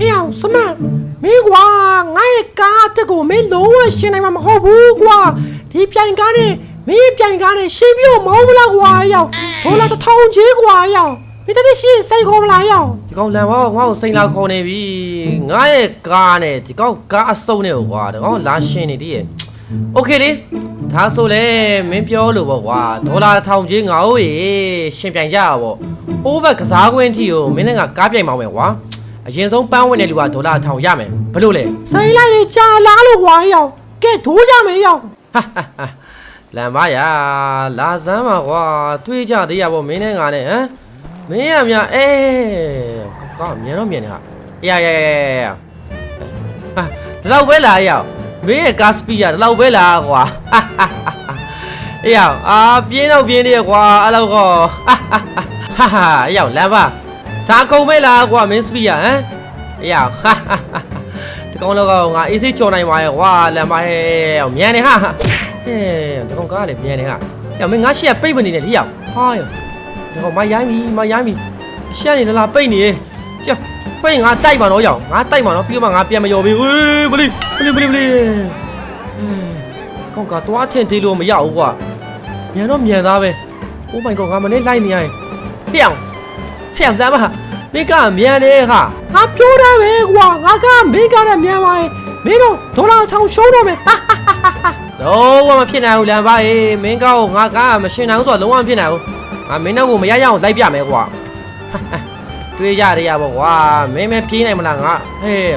အေးအောင်စမတ်မင်းကွာငါရဲ့ကားအတက်ကိုမင်းလုံးဝရှင်းနိုင်မှာမဟုတ်ဘူးကွာဒီပြိုင်ကားနဲ့မင်းပြိုင်ကားနဲ့ရှင်းပြမောင်းမလားကွာအေးအောင်ဒေါ်လာတစ်ထောင်ချေကွာအေးအောင်မင်းတည်းရှင်းစိတ်ခေါ်မလားအေးအောင် ဒီကောင်လန်ဘောငါ့ကိုစိန်လာခေါ်နေပြီငါရဲ့ကားနဲ့ဒီကောင်ကားအစုံနဲ့ကွာဒီကောင်လာရှင်းနေသေးရဲ့โอเคလေဒါဆိုလေမင်းပြောလို့ပေါ့ကွာဒေါ်လာတစ်ထောင်ကြီးငါ့ကိုရေရှင်ပြိုင်ကြရပေါ့အိုးဘက်ကစားကွင်းထီကိုမင်းနဲ့ကကားပြိုင်မောင်းမယ်ကွာ အရင်ဆုံးပန်းဝင်တဲ့လူကဒေါ်လာတစ်ထောင်ရမယ်ဘယ်လိုလဲစိတ်လိုက်လေကြာလားလို့ကွာအေးအောင်ကဲဒိုးကြမယ်အေးအောင်ဟာဟာဟာလန်ပါရလာစမ်းပါကွာတွေးကြသေးရပေါ့မင်းနဲ့ငါနဲ့ဟမ်မင်းရမြအေးကောင်းမြန်တော့မြန်နေဟာရရရရရဟာဒီလောက်ပဲလာရအောင်မင်းရဲ့ကားစပီးရဒီလောက်ပဲလာကွာဟာဟာဟာအေးရအောင်အာပြင်းတော့ပြင်းနေရကွာအဲ့လောက်ကောဟာဟာဟာအေးရအောင်လန်ပါ ဒါကုန်မဲလားကွာမင်းစပီးရဟမ်အေးရအောင်ဟာဟာဟာဒီကောင်တော့ကောငါအေးစိချော်နိုင်ပါရဲ့ကွာလန်ပါဟဲ့မြန်နေဟာဟဲ့ဒီကောင်ကားလည်းမြန်နေဟာရမင်းငါရှေ့ကပိတ်မနေနဲ့လေရအောင်ဟာရဒီကောင်မရိုင်းပြီမရိုင်းပြီရှက်နေလားလားပိတ်နေကျပိတ်ငါတိုက်ပါတော့ရအောင်ငါတိုက်ပါတော့ပြီးတော့မှငါပြန်မရော်ပြီဝေးဘလီဘလီဘလီဘလီကောင်ကတော့အထင်သေးလို့မရဘူးကွာမြန်တော့မြန်သားပဲ Oh my god ငါမနေလိုက်နေရင်ဖျောင်းဖျောင်းသား မမိကမြန်နေခါငါပြောတာပဲကွာငါကမင်းကားနဲ့မြန်ပါရဲ့မင်းတို့ဒေါ်လာတစ်ထောင်ရှုံးတော့မယ်ဟာဟာဟာဟာလုံးဝမဖြစ်နိုင်ဘူးလမ်းပါအေးမင်းကောက်ငါကားမရှင်နိုင်ဘူးဆိုတော့လုံးဝမဖြစ်နိုင်ဘူးငါမင်းတို့ကိုမရရအောင်လိုက်ပြမယ်ကွာတွေးကြရရပေါ့ကွာမင်းမပြေးနိုင်မလားငါဟေး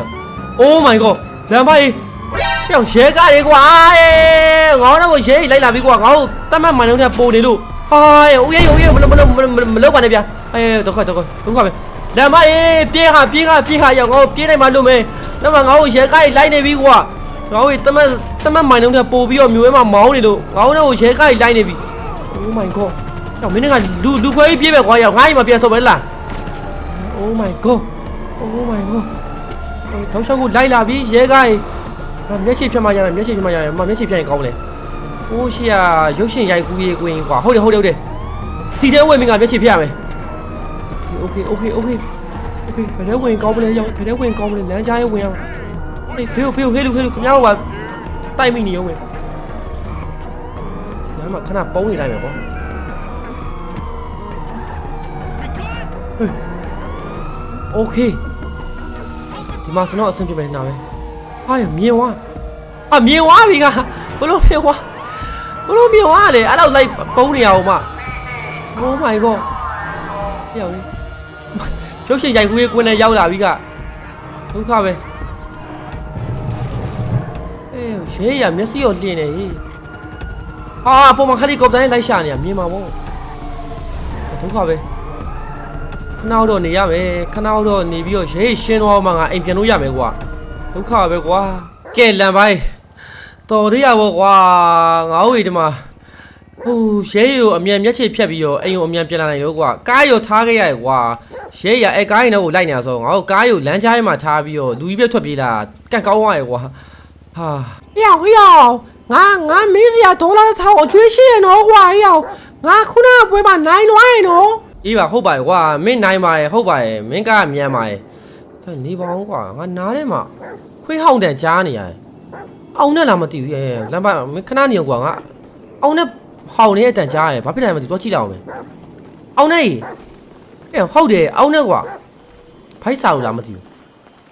Oh my god လမ်းပါအေးဖျောင်းရဲကားလေကွာအေးငေါတော့ကိုရဲလိုက်လာပြီကွာငါ့ကိုတတ်မှတ်မှန်လုံးနဲ့ပုံနေလို့ဟာဦးရဲဦးရဲမလို့မလို့မလို့ပါနဲ့ဗျာအေးတော့ခါတော့ခါတော့ခါပဲ လမ်းပါအေးပြေးဟာပြေးဟာပြေးဟာရောက်ငါ့ကိုပြေးနိုင်မှလို့မယ်တော့ငါ့ကိုရဲကားလိုက်နေပြီကွာငါ့ကိုတမတ်တမတ်မိုင်လုံးထက်ပို့ပြီးတော့မျိုးရဲမှာမောင်းနေလို့ငါ့ကိုရဲကားကြီးလိုက်နေပြီ Oh my god ရောက်မင်းကလူလူခွဲကြီးပြေးပဲကွာရောက်ငါ့ကြီးမပြန်ဆုံးပဲလား Oh my god Oh my god တောက်လျှောက်ကိုလိုက်လာပြီရဲကားကြီးငါမျက်စိဖြတ်မှရမယ်မျက်စိဖြတ်မှရမယ်မမျက်စိဖြတ်ရင်ကောင်းလေအိုးရှိရရုပ်ရှင်ရိုက်ကူးရေးကွင်းကွာဟုတ်တယ်ဟုတ်တယ်ဟုတ်တယ်ဒီထဲဝင်မင်းကမျက်စိဖြတ်ရမယ် Okay okay okay okay ဘယ်ထဲဝင်ကောင်းမလဲရောက်ဘယ်ထဲဝင်ကောင်းမလဲလမ်းကြားရေးဝင်အောင် အေးဖေဖေဖေလူဖေလူခင်ဗျားတို့ကတိုက်မိနေရုံပဲညမှာခဏပုံးနေလိုက်မယ်ပေါ့โอเคဒီမှာစတော့အဆင်ပြေမယ်နားပဲဟာရမြင်ဝါဟာမြင်ဝါပြီကဘလို့မြင်ဝါဘလို့မြင်ဝါလေအဲ့တော့လိုက်ပုံးနေရအောင်မ Oh my god ရောက်လေ ရုပ်ရှင်ရိုက်ကူးရေးကွင်းနဲ့ရောက်လာပြီကဒုက္ခပဲအေးရဲရမျက်စိရောလင်းနေဟေးဟာပုံမှန်ခလီကော်ပတာနဲ့လိုက်ရှာနေတာမြင်မှာပေါ့ဒုက္ခပဲခဏတော့နေရမယ်ခဏတော့နေပြီးတော့ရဲရှင်းတော့မှငါအိမ်ပြန်လို့ရမယ်ကွာဒုက္ခပဲကွာကဲလန်ပိုင်းတော်ရရပေါ့ကွာငါ့ဝေဒီမှာဟိုရဲရကိုအမြန်မျက်ခြေဖြတ်ပြီးတော့အိမ်ကိုအမြန်ပြန်လာနိုင်လို့ကွာကားရောထားခဲ့ရတယ်ကွာ ရဲရအဲကားရင်တော့လိုက်နေတာဆိုငါတို့ကားရောလမ်းကြားထဲမှာထားပြီးတော့လူကြီးပြတ်ထွက်ပြေးလာကန့်ကောင်းသွားရကွာဟာအေးအောင်အေးအောင်ငါငါမင်းစရာဒေါ်လာတစ်ထောင်အကျွေးရှိရနော်ကွာအေးအောင်ငါခုနကပွဲမှာနိုင်လွှားရင်နော်အေးပါဟုတ်ပါရဲ့ကွာမင်းနိုင်ပါရဲ့ဟုတ်ပါရဲ့မင်းကမြန်ပါရဲ့ဒါနေပါအောင်ကွာငါနားထဲမှာခွေးဟောင်းတန်ကြားနေရတယ်အောင်နဲ့လားမသိဘူးရဲ့လမ်းပါမင်းခဏနေအောင်ကွာငါအောင်နဲ့ဟောင်းနေတဲ့အတန်ကြားရဲ့ဘာဖြစ်လဲမသိဘူးသွားကြည့်လိုက်အောင်မယ်အောင်နဲ့ အေးဟုတ်တယ်အောင်နဲ့ကွာဖိုက်စာလို့လားမသိဘူး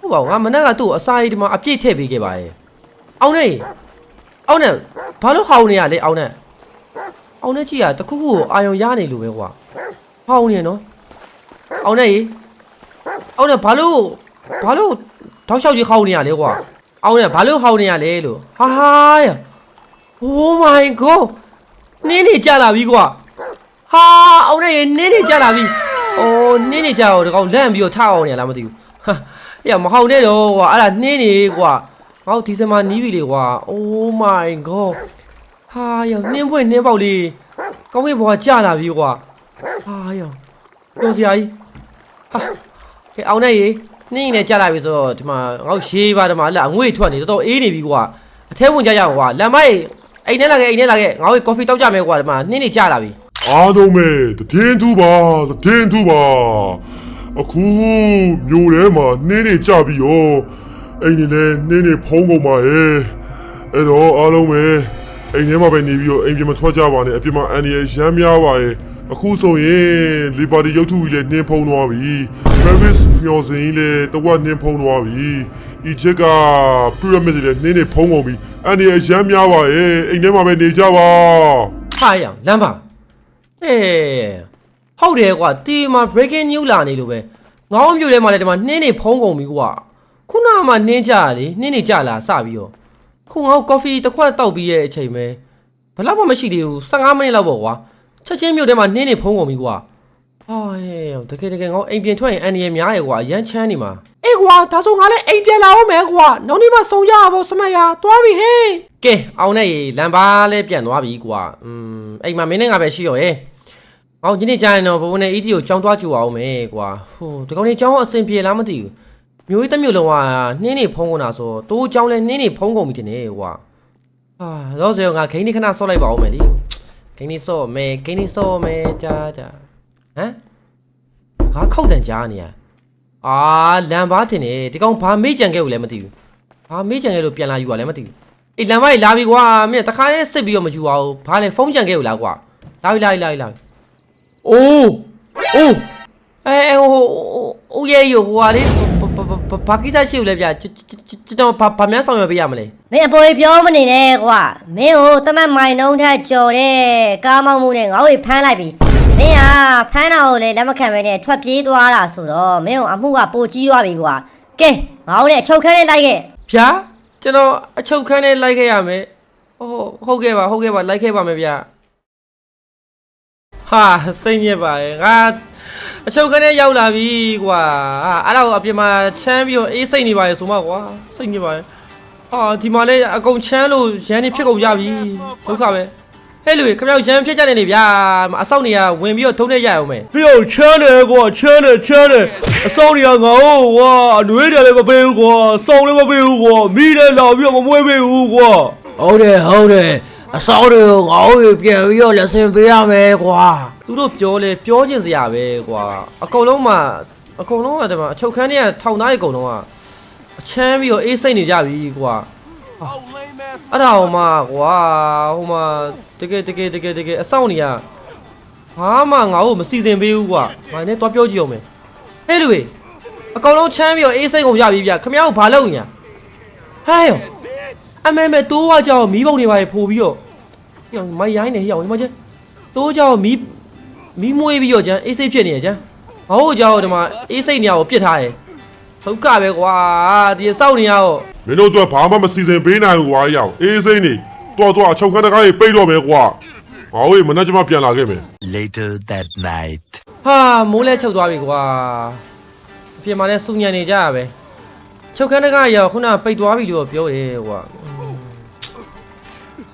ဟုတ်ပါဘူးငါမနေ့ကသူ့ကိုအစာရည်ဒီမှာအပြည့်ထည့်ပေးခဲ့ပါရဲ့အောင်နဲ့အောင်နဲ့ဘာလို့ဟောင်းနေရလဲအောင်နဲ့အောင်နဲ့ကြည့်ရတခုခုကိုအာယုံရနေလို့ပဲကွာဟောင်းနေနော်အောင်နေရေအောင်နေဘာလို့ဘာလို့တောက်လျှောက်ကြီးဟောင်းနေရလဲကွာအောင်နေဘာလို့ဟောင်းနေရလဲလို့ဟာဟာရ Oh my god နင်းနေကြလာပြီကွာဟာအောင်နေရေနင်းနေကြလာပြီ အော်နင်းနေကြတော့ဒီကောင်လန့်ပြီးတော့ထအောင်နေရလားမသိဘူးဟာအေးမဟောင်းနေတော့ကွာအဲ့ဒါနင်းနေကွာငါတို့ဒီစမှာနီးပြီလေကွာ Oh my god ဟာရနင်းပွင့်နင်းပေါက်လေးကောင်းကင်ဘွားကြာလာပြီကွာဟာယောပြောစရာကြီးဟာကဲအောင်နေရေနှင်းနေကြလာပြီဆိုတော့ဒီမှာငါတို့ရေးပါဒီမှာလာငွေထွက်နေတော်တော်အေးနေပြီကွာအထဲဝင်ကြရအောင်ကွာလမ်းမိုက်အိမ်ထဲလာခဲ့အိမ်ထဲလာခဲ့ငါတို့ကော်ဖီတောက်ကြမယ်ကွာဒီမှာနှင်းနေကြလာပြီ အားလုံးပဲတည်င်းသူပါတည်င်းသူပါအခုမျိုးထဲမှာနှင်းနေကြပြီရောအိမ်နေလဲနှင်းနေဖုံးကုန်ပါရဲ့အဲ့တော့အားလုံးပဲအိမ်ထဲမှာပဲနေပြီးတော့အိမ်ပြင်မထွက်ကြပါနဲ့အပြင်မှာအန်ဒီရဲ့ရမ်းများပါရဲ့အခုဆိုရင်လီပါတီရုပ်ထုကြီးလည်းနှင်းဖုံးသွားပြီ Travis မျော်စင်ကြီးလည်းတဝက်နှင်းဖုံးသွားပြီဒီချက်က pyramid တွေလည်းနှင်းနေဖုံးကုန်ပြီအန်ဒီရဲ့ရမ်းများပါရဲ့အိမ်ထဲမှာပဲနေကြပါဟာရအောင်လမ်းပါ အေးဟုတ်တယ်ကွာဒီမှာ breaking news လာနေလို့ပဲငေါင်းမြို့ထဲမှာလည်းဒီမှာနှင်းနေဖုံးကုန်ပြီကွာခုနကမှနှင်းကြရလေနှင်းနေကြလာစပြီးတော့ခုငေါ့ coffee တစ်ခွက်တောက်ပြီးရဲ့အချိန်ပဲဘယ်တော့မှမရှိသေးဘူး15မိနစ်လောက်ပေါ့ကွာချက်ချင်းမြို့ထဲမှာနှင်းနေဖုံးကုန်ပြီကွာဟာရဲ့တကယ်တကယ်ငေါ့အိမ်ပြင်ထွက်ရင်အန်ဒီရဲ့များရဲ့ကွာအရန်ချမ်းနေမှာအေးကွာဒါဆိုငါလည်းအိမ်ပြန်လာအောင်မယ်ကွာနောက်နေ့မှစုံကြရဖို့စမတ်ရသွားပြီဟေးကဲအောင်နဲ့ရေလမ်းပါလဲပြန်သွားပြီကွာอืมအိမ်မှာမင်းနဲ့ငါပဲရှိရောရဲ့ ဟောဒီနေ့ကြာရင်တော့ဘဘနဲ့ ED ကိုကြောင်းသွားကြည့်အောင်မယ်ကွာဟိုဒီကောင်လေးကြောင်းအဆင်ပြေလားမသိဘူးမျိုးကြီးတစ်မျိုးလုံးကနှင်းနေဖုံးကုန်တာဆိုတိုးကြောင်းလဲနှင်းနေဖုံးကုန်ပြီတင်နေကွာဟာတော့ဆိုရင်ငါဂိမ်းနေခဏဆော့လိုက်ပါအောင်မယ်ဒီဂိမ်းနေဆော့မယ်ဂိမ်းနေဆော့မယ်ကြာကြာဟမ်ငါခောက်တန်ကြားနေရအာလမ်းပါတင်နေဒီကောင်ဘာမေ့ကြံခဲ့ကိုလည်းမသိဘူးဘာမေ့ကြံခဲ့လို့ပြန်လာယူရလဲမသိဘူးအေးလမ်းမကြီးလာပြီကွာမင်းတခါလေးစစ်ပြီးတော့မယူပါဘူးဘာလဲဖုန်းကြံခဲ့ဘူးလားကွာလာပြီလာပြီလာပြီလာပြီ အိုးအိုးအဲအဲဟိုဟိုရဲ့ဟိုဟာလေးဘာဘာကိစ္စရှိဘူးလဲဗျာကျွန်တော်ဘာဘာများဆောင်ရွက်ပေးရမလဲမင်းအပေါ်ပြောမနေနဲ့ကွာမင်းကိုတမတ်မိုင်နှုံးထက်ကြော်တဲ့ကားမောင်းမှုနဲ့ငါ့ကိုဖမ်းလိုက်ပြီမင်းကဖမ်းတာကိုလည်းလက်မခံပဲနဲ့ထွက်ပြေးသွားတာဆိုတော့မင်းကိုအမှုကပိုကြီးသွားပြီကွာကဲငါ့ကိုလည်းအချုပ်ခန်းလေးလိုက်ခဲ့ဗျာကျွန်တော်အချုပ်ခန်းနဲ့လိုက်ခဲ့ရမယ်ဟုတ်ဟုတ်ကဲ့ပါဟုတ်ကဲ့ပါလိုက်ခဲ့ပါမယ်ဗျာ ဟာစိတ်ညစ်ပါရဲ့ငါအချုပ်ခန်းနဲ့ရောက်လာပြီကွာအဲ့ဒါကိုအပြင်မှာချမ်းပြီးတော့အေးစိတ်နေပါရဲ့ဆိုမှကွာစိတ်ညစ်ပါရဲ့အာဒီမှာလည်းအကုန်ချမ်းလို့ရန်နေဖြစ်ကုန်ကြပြီဒုက္ခပဲဟဲ့လူခမောက်ရန်ဖြစ်ကြတယ်လေဗျာအဆောက်နေရဝင်ပြီးတော့ထုံးနေရအောင်မယ်ပြောချမ်းတယ်ကွာချမ်းတယ်ချမ်းတယ်အဆောင်တွေကငါ့ကိုကွာအနှွေးတယ်လည်းမပေးဘူးကွာစောင်းလည်းမပေးဘူးကွာမိလည်းလာပြီးတော့မမွေးပေးဘူးကွာဟုတ်တယ်ဟုတ်တယ် အစောတွေကိုငါ့ကိုပြန်ပြီးတော့လက်ဆင်ပေးရမယ်ကွာသူတို့ပြောလဲပြောချင်စရာပဲကွာအကုန်လုံးမှာအကုန်လုံးကတည်းကအချုပ်ခန်းတွေကထောင်သားတွေအကုန်လုံးကအချမ်းပြီးတော့အေးစိတ်နေကြပြီကွာအဲ့ဒါဟိုမှာကွာဟိုမှာတကယ်တကယ်တကယ်တကယ်အဆောက်နေရဘာမှငါ့ကိုမစီစဉ်ပေးဘူးကွာငါနဲ့တော့ပြောကြည့်အောင်မယ်ဟဲ့လူတွေအကောင်လုံးချမ်းပြီးတော့အေးစိတ်ကုန်ကြပြီဗျခမ ्या ကိုဘာလုပ်ညာဟဲ့ယော အမေမေတိုးဝကြောင်မီးပုံတွေပါရပို့ပြီးတော့ဟေ့မိုင်ရိုင်းနေဟေ့အောင်ဒီမှာကျတိုးကြောင်မီးမီးမွေးပြီးတော့ကျန်အေးစိတ်ဖြစ်နေရကျန်ငါ့ကိုကြောင်ဒီမှာအေးစိတ်နေရကိုပြစ်ထားတယ်ဒုက္ခပဲကွာဒီအဆောက်နေရတော့မင်းတို့အတွက်ဘာမှမစီစဉ်ပေးနိုင်ဘူးကွာရအောင်အေးစိမ့်နေတော်တော်အချုပ်ခန်းတကားကြီးပိတ်တော့မယ်ကွာဟောဝေးမနေ့ကမှပြန်လာခဲ့မယ် Later that night. ဟာမိုးလဲချုပ်သွားပြီကွာအပြင်မှာလဲစုညံနေကြရပဲချုပ်ခန်းတကရောက်ခုနပိတ်သွားပြီလို့ပြောတယ်ကွာ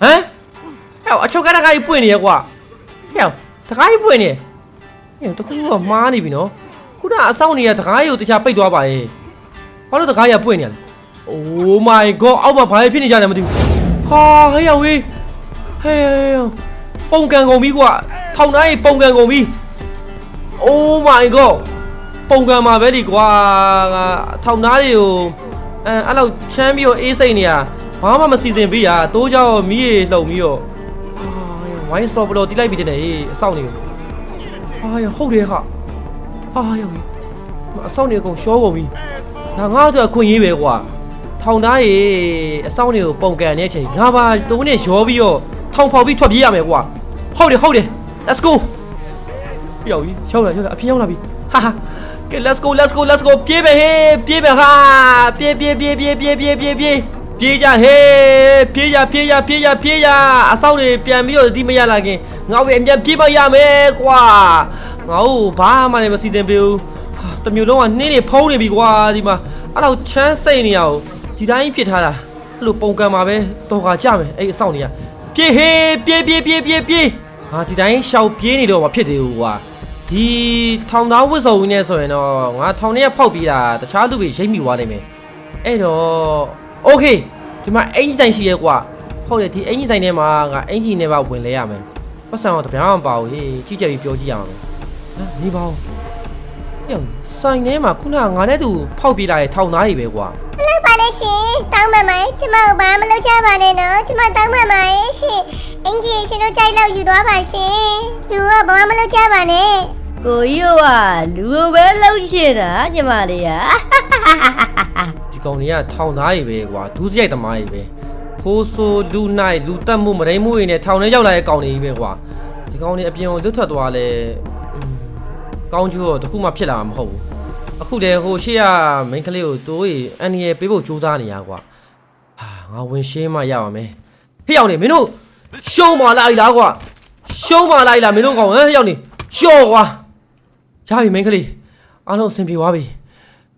ဟမ်ဟဲ့အချုပ်ခန်းတကကြီးပွင့်နေရကွာဟဲ့တကားကြီးပွင့်နေဟဲ့တခုတော့မှားနေပြီနော်ခုနအဆောင်နေရတကားကြီးကိုတခြားပိတ်သွားပါရဲ့ဘာလို့တကားကြီးပွင့်နေရလဲ Oh my god အောက်မှာဘာဖြစ်နေကြလဲမသိဘူးဟာဟဲ့ရောက်ဝေးဟဲ့ပုံကန်ကုန်ပြီကွာထောင်သားကြီးပုံကန်ကုန်ပြီ Oh my god ပုံကံမှာပဲဒီကွာငါထောင်သားတွေကိုအဲအဲ့လောက်ချမ်းပြီးတော့အေးစိတ်နေရ ဘာမှမစီစဉ်ပေးရတိုးကြောမီးရေလှုံပြီးတော့အာဝိုင်းစော်ဘလို့တီးလိုက်ပြီးတဲ့နေအဆောင်နေကိုအာရဟုတ်တယ်ဟာအာရအဆောင်နေအကုန်ရှောကုန်ပြီဒါငါ့အတွက်အခွင့်အရေးပဲကွာထောင်သားရေအဆောင်နေကိုပုံကန်နေတဲ့အချိန်ငါပါတိုးနဲ့ရောပြီးတော့ထောင်ဖောက်ပြီးထွက်ပြေးရမယ်ကွာဟုတ်တယ်ဟုတ်တယ် let's go ရောက်ပြီရောက်လာရောက်လာအပြင်ရောက်လာပြီဟာဟာကဲ let's go let's go let's go ပြေးပဲဟေးပြေးပဲဟာပြေးပြေးပြေးပြေးပြေးပြေးပြေး ပြေးပြေးကြဟေးပြေးကြပြေးကြပြေးကြပြေးကြအဆောက်တွေပြန်ပြီးတော့ဒီမရလာခင်ငါ့ကိုအမြန်ပြေးမရမယ်ကွာငါ့ကိုဘာမှလည်းမစီစဉ်ပေးဘူးဟာတမျိုးလုံးကနှင်းနေဖုံးနေပြီကွာဒီမှာအဲ့တော့ချမ်းစိတ်နေရအောင်ဒီတိုင်းဖြစ်ထားတာအဲ့လိုပုံကံမှာပဲတော်ကကြမယ်အဲ့အဆောက်တွေကပြေးဟေးပြေးပြေးပြေးပြေးပြေးဟာဒီတိုင်းရှောက်ပြေးနေတော့မဖြစ်သေးဘူးကွာဒီထောင်သားဝစ်စုံကြီးနဲ့ဆိုရင်တော့ငါထောင်ထဲကဖောက်ပြီးတာတခြားသူတွေရိတ်မိသွားနိုင်မယ်အဲ့တော့ โอเคဒီမှာအင်ဂျီဆိုင်ရှိရဲကွာဟုတ်တယ်ဒီအင်ဂျီဆိုင်ထဲမှာငါအင်ဂျီနဲ့ပါဝင်လဲရမယ်ပတ်စံတော့တပြားမပါဘူးဟေးကြည့်ကြပြီးပြောကြည့်ရအောင်ဟမ်နေပါဦး ညောင်ဆိုင်ထဲမှာခုနကငါနဲ့သူဖောက်ပြေးလာတဲ့ထောင်သားကြီးပဲကွာ မလုပ်ပါနဲ့ရှင်တောင်းပန်ပါကျမတို့ဘာမလုပ်ချပါနဲ့နော်ကျမတောင်းပန်ပါရဲ့ရှင်အင်ကြီးရှင်တို့ကြိုက်လို့ယူသွားပါရှင်သူကဘာမှမလုပ်ချပါနဲ့ ကိုကြီးကလူကိုပဲလှုပ်ရှင်တာညီမလေးက ဒီ ကောင်တွေကထောင်သားကြီးပဲကွာဒူးစရိုက်သမားကြီးပဲခိုးဆိုးလူနိုင်လူတက်မှုမရိမှုတွေနဲ့ထောင်ထဲရောက်လာတဲ့ကောင်တွေကြီးပဲကွာဒီကောင်တွေအပြင်ကိုလွတ်ထွက်သွားလဲอืมကောင်းကျိုးတော့တခုမှဖြစ်လာမှာမဟုတ်ဘူးအခုတည်းဟိုရှေ့ကမိန်းကလေးကိုတိုးရီအန်နီရယ်ပေးဖို့ကြိုးစားနေရကွာဟာငါဝင်ရှင်းမှရပါမယ်ဟေ့ရောက်နေမင်းတို့ရှုံးပါလိုက်လားကွာရှုံးပါလိုက်လားမင်းတို့ကောင်ဟမ်ဟေ့ရောက်နေရှော့ကွာရပြီမိန်းကလေးအားလုံးအဆင်ပြေသွားပြီ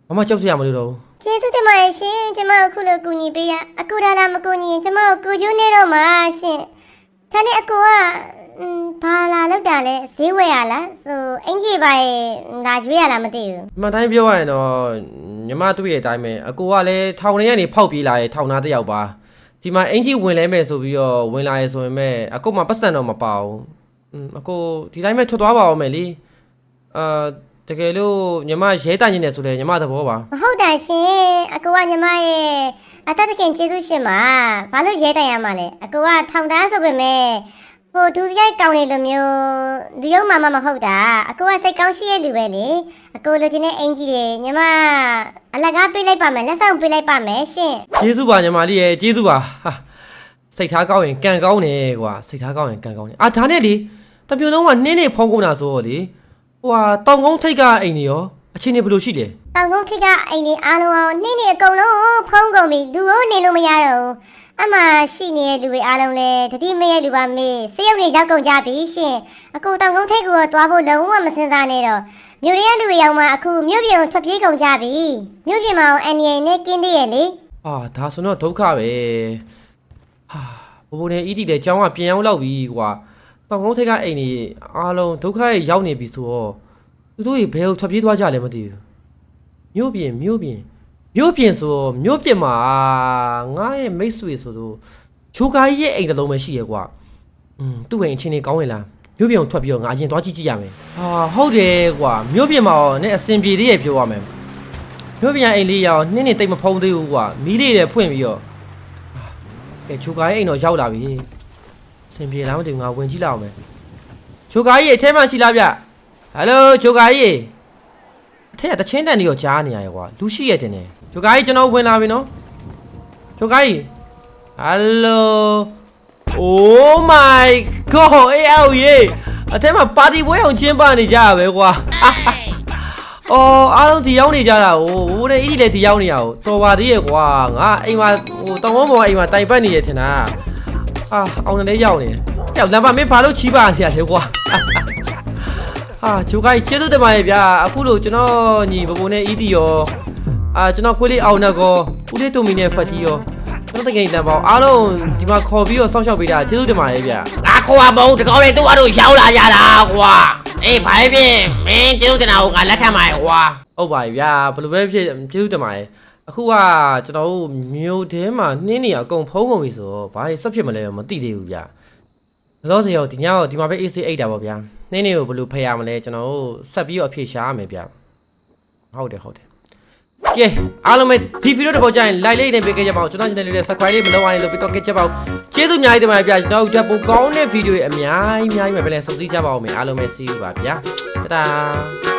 မမကြောက်စရာမလိုတော့ဘူး ကျေးဇူးတင်ပါတယ်ရှင်ကျမတို့အခုလိုကူညီပေးရအကူဒါလာမကူညီရင်ကျမတို့ကူကျူးနေတော့မှာရှင်ဒါနဲ့အကူကအင်းဘာလာလောက်တာလဲဈေးဝယ်ရလားဆိုအင်ကြီးပါရဲ့ငါရွေးရလားမသိဘူးအမှန်တိုင်းပြောရရင်တော့ညီမတို့ရဲ့အတိုင်းပဲအကိုကလည်းထောင်ထဲကနေဖောက်ပြေးလာရဲ့ထောင်သားတစ်ယောက်ပါဒီမှာအင်ကြီးဝင်လဲမယ်ဆိုပြီးတော့ဝင်လာရဲဆိုရင်မဲ့အကိုမှပတ်စံတော့မပါဘူးอืมအကိုဒီတိုင်းပဲထွက်သွားပါအောင်မယ်လीအာ တကယ်လို့ညီမရဲတိုင်နေတယ်ဆိုလဲညီမသဘောပါမဟုတ်တာရှင်အကူကညီမရဲ့အတတ်တခင်ကျေးဇူးရှင်ပါဘာလို့ရဲတိုင်ရမှာလဲအကူကထောင်သားဆိုပေမဲ့ဟိုဒူစရိုက်ကောင်းနေလိုမျိုးဒီရုံမှမမဟုတ်တာအကူကစိတ်ကောင်းရှိရဲ့လူပဲလေအကူလိုချင်တဲ့အင်ကြီးတွေညီမအလကားပေးလိုက်ပါမယ်လက်ဆောင်ပေးလိုက်ပါမယ်ရှင်ကျေးဇူးပါညီမလေးရဲ့ကျေးဇူးပါဟာစိတ်ထားကောင်းရင်ကံကောင်းတယ်ကွာစိတ်ထားကောင်းရင်ကံကောင်းတယ်အာဒါနဲ့လေတပြိုလုံးကနှင်းနေဖုံးကုန်တာဆိုတော့လေ ဟိုဟာတောင်ကုန်းထိတ်ကအိမ်နေရောအချင်းနေဘယ်လိုရှိလဲတောင်ကုန်းထိပ်ကအင်ကြီးအားလုံးအောင်နေ့နေ့အကုန်လုံးဖုံးကုန်ပြီလူကိုနေလို့မရတော့ဘူးအမှရှိနေတဲ့လူတွေအားလုံးလဲတတိမရဲ့လူပါမေးစရုပ်တွေရောက်ကုန်ကြပြီရှင်အကူတောင်ကုန်းထိပ်ကိုတော့သွားဖို့လုံးဝမစင်စားနဲ့တော့မြို့တွေကလူတွေရောက်မှအခုမြို့ပြင်ကိုထွက်ပြေးကုန်ကြပြီမြို့ပြင်မှာအောင်အန်ရီနဲ့ကင်းသေးရဲ့လေအာဒါဆိုတော့ဒုက္ခပဲဟာဘိုးဘိုးနဲ့အီတီလည်းကြောင်းကပြန်ရောက်လောက်ပြီကွာ တောင်ကုန်းထိတ်ကအိမ်နေအားလုံးဒုက္ခရဲ့ရောက်နေပြီဆိုတော့သူတို့တွေဘယ်ကိုထွက်ပြေးသွားကြလဲမသိဘူးမြို့ပြင်မြို့ပြင်မြို့ပြင်ဆိုတော့မြို့ပြင်မှာငါရဲ့မိတ်ဆွေဆိုတော့ချိုကာကြီးရဲ့အိမ်တစ်လုံးပဲရှိရကွာอืมသူ့အိမ်အချင်းနေကောင်းရင်လားမြို့ပြင်ကိုထွက်ပြီးတော့ငါအရင်သွားကြည့်ကြည့်ရမယ်ဟာဟုတ်တယ်ကွာမြို့ပြင်မှာတော့နည်းအစင်ပြေသေးရဲ့ပြောရမယ်မြို့ပြန်အိမ်လေးရောက်နှင်းနေတိတ်မဖုံးသေးဘူးကွာမီးလေးတွေဖွင့်ပြီးတော့အာကဲချိုကာရဲ့အိမ်တော့ရောက်လာပြီအဆ င်ပြေလားမသိဘူးငါဝင်ကြည့်လောက်အောင်မယ်ချိုကာကြီးအထဲမှာရှိလားဗျဟယ်လိုချိုကာကြီးအထက်ကတချင်းတန်တွေတော့ကြားနေရရဲ့ကွာလူရှိရဲ့တင်တယ်ချိုကာကြီးကျွန်တော်ဝင်လာပြီနော်ချိုကာကြီးဟယ်လို Oh my god အေးအော်ရေအထက်မှာပါတီပွဲအောင်ကျင်းပနေကြရပဲကွာအော်အားလုံးဒီရောက်နေကြတာဟိုဟိုနဲ့အီးလည်းဒီရောက်နေရဟိုတော်ပါသေးရဲ့ကွာငါအိမ်မှာဟိုတောင်ဝန်းပေါ်ကအိမ်မှာတိုင်ပတ်နေရထင်တာ အာအောင်လည်းရောက်နေရောက်လမ်းပါမင်းဘာလို့ချီးပါနေရလဲကွာဟာချိုကိုင်းကျေးဇူးတင်ပါတယ်ဗျာအခုလို့ကျွန်တော်ညီဘဘိုနဲ့အီးတီရောအာကျွန်တော်ခွေးလေးအောင်နဲ့ကောဦးလေးတူမီနဲ့ဖတ်ကြီးရောကျွန်တော်တကယ်တန်ပေါအားလုံးဒီမှာခေါ်ပြီးတော့စောင့်ရှောက်ပေးတာကျေးဇူးတင်ပါတယ်ဗျာငါခေါ်ပါမဟုတ်တကောင်းလေးသူ့အတို့ရောက်လာကြတာကွာအေးဘာဖြစ်မင်းကျေးဇူးတင်တာကိုငါလက်ခံပါရဲ့ကွာဟုတ်ပါပြီဗျာဘယ်လိုပဲဖြစ်ကျေးဇူးတင်ပါတယ် အခုကကျွန်တော်တို့မြို့ထဲမှာနှင်းနေအကုန်ဖုံးကုန်ပြီဆိုတော့ဘာဆက်ဖြစ်မလဲမသိသေးဘူးဗျာလောစေရောဒီညတော့ဒီမှာပဲ AC အိတ်တာပေါ့ဗျာနှင်းနေကိုဘယ်လိုဖယ်ရမလဲကျွန်တော်တို့ဆက်ပြီးတော့အဖြေရှာရမယ်ဗျာဟုတ်တယ်ဟုတ်တယ်ကဲအားလုံးပဲဒီဗီဒီယိုတစ်ပုတ်ကြရင် like လေးနဲ့ပေးခဲ့ကြပါဦးကျွန်တော် channel လေးနဲ့ subscribe လေးမလုပ်အောင်လို့ပြီးတော့ခဲ့ကြပါဦးကျေးဇူးအများကြီးတင်ပါတယ်ဗျာကျွန်တော်တို့တက်ပိုကောင်းတဲ့ဗီဒီယိုတွေအများကြီးအများကြီးပဲပြန်လဲစုံစည်းကြပါဦးမယ်အားလုံးပဲ see you ပါဗျာတဒါ